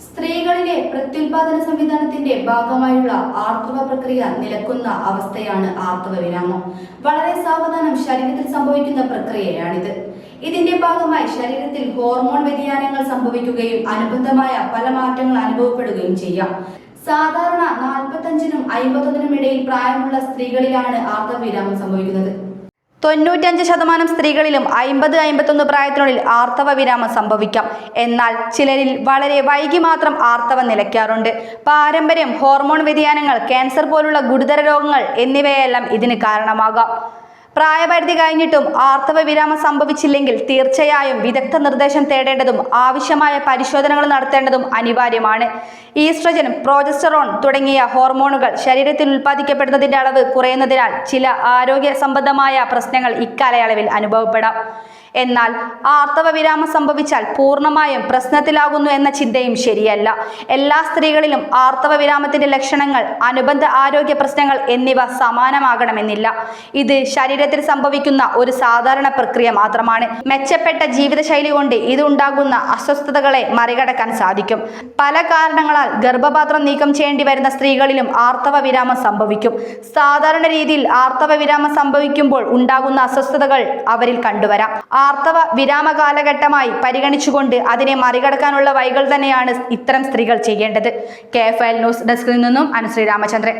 സ്ത്രീകളിലെ പ്രത്യുൽപാദന സംവിധാനത്തിന്റെ ഭാഗമായുള്ള ആർത്തവ പ്രക്രിയ നിലക്കുന്ന അവസ്ഥയാണ് ആർത്തവ വിരാമം. വളരെ സാവധാനം ശരീരത്തിൽ സംഭവിക്കുന്ന പ്രക്രിയയാണിത്. ഇതിന്റെ ഭാഗമായി ശരീരത്തിൽ ഹോർമോൺ വ്യതിയാനങ്ങൾ സംഭവിക്കുകയും അനുബന്ധമായ പല മാറ്റങ്ങൾ അനുഭവപ്പെടുകയും ചെയ്യാം. സാധാരണ നാൽപ്പത്തഞ്ചിനും അയ്പത്തൊന്നിനും ഇടയിൽ പ്രായമുള്ള സ്ത്രീകളിലാണ് ആർത്തവ വിരാമം സംഭവിക്കുന്നത്. തൊണ്ണൂറ്റഞ്ച് ശതമാനം സ്ത്രീകളിലും അമ്പത് അമ്പത്തൊന്ന് പ്രായത്തിനുള്ളിൽ ആർത്തവ വിരാമം സംഭവിക്കാം. എന്നാൽ ചിലരിൽ വളരെ വൈകി മാത്രം ആർത്തവം നിലയ്ക്കാറുണ്ട്. പാരമ്പര്യം ഹോർമോൺ വ്യതിയാനങ്ങൾ ക്യാൻസർ പോലുള്ള ഗുരുതര രോഗങ്ങൾ എന്നിവയെല്ലാം ഇതിന് കാരണമാകാം. പ്രായപരിധി കഴിഞ്ഞിട്ടും ആർത്തവ വിരാമം സംഭവിച്ചില്ലെങ്കിൽ തീർച്ചയായും വിദഗ്ധ നിർദ്ദേശം തേടേണ്ടതും ആവശ്യമായ പരിശോധനകൾ നടത്തേണ്ടതും അനിവാര്യമാണ്. ഈസ്ട്രജൻ പ്രോജസ്റ്ററോൺ തുടങ്ങിയ ഹോർമോണുകൾ ശരീരത്തിൽ ഉൽപ്പാദിക്കപ്പെടുന്നതിന്റെ അളവ് കുറയുന്നതിനാൽ ചില ആരോഗ്യ സംബന്ധമായ പ്രശ്നങ്ങൾ ഇക്കാലയളവിൽ അനുഭവപ്പെടാം. എന്നാൽ ആർത്തവ വിരാമം സംഭവിച്ചാൽ പൂർണമായും പ്രശ്നത്തിലാകുന്നു എന്ന ചിന്തയും ശരിയല്ല. എല്ലാ സ്ത്രീകളിലും ആർത്തവ വിരാമത്തിന്റെ ലക്ഷണങ്ങൾ അനുബന്ധ ആരോഗ്യ പ്രശ്നങ്ങൾ എന്നിവ സമാനമാകണമെന്നില്ല. ഇത് ശരീരത്തിൽ സംഭവിക്കുന്ന ഒരു സാധാരണ പ്രക്രിയ മാത്രമാണ്. മെച്ചപ്പെട്ട ജീവിതശൈലി കൊണ്ട് ഇതുണ്ടാകുന്ന അസ്വസ്ഥതകളെ മറികടക്കാൻ സാധിക്കും. പല കാരണങ്ങളാൽ ഗർഭപാത്രം നീക്കം ചെയ്യേണ്ടി വരുന്ന സ്ത്രീകളിലും ആർത്തവ വിരാമം സംഭവിക്കും. സാധാരണ രീതിയിൽ ആർത്തവ വിരാമം സംഭവിക്കുമ്പോൾ ഉണ്ടാകുന്ന അസ്വസ്ഥതകൾ അവരിൽ കണ്ടുവരാം. ആർത്തവ വിരാമ കാലഘട്ടമായി പരിഗണിച്ചുകൊണ്ട് അതിനെ മറികടക്കാനുള്ള വഴികൾ തന്നെയാണ് ഇത്തരം സ്ത്രീകൾ ചെയ്യേണ്ടത്. കെ എഫ് എൽ ന്യൂസ് ഡെസ്കിൽ നിന്നും അനുശ്രീ രാമചന്ദ്രൻ.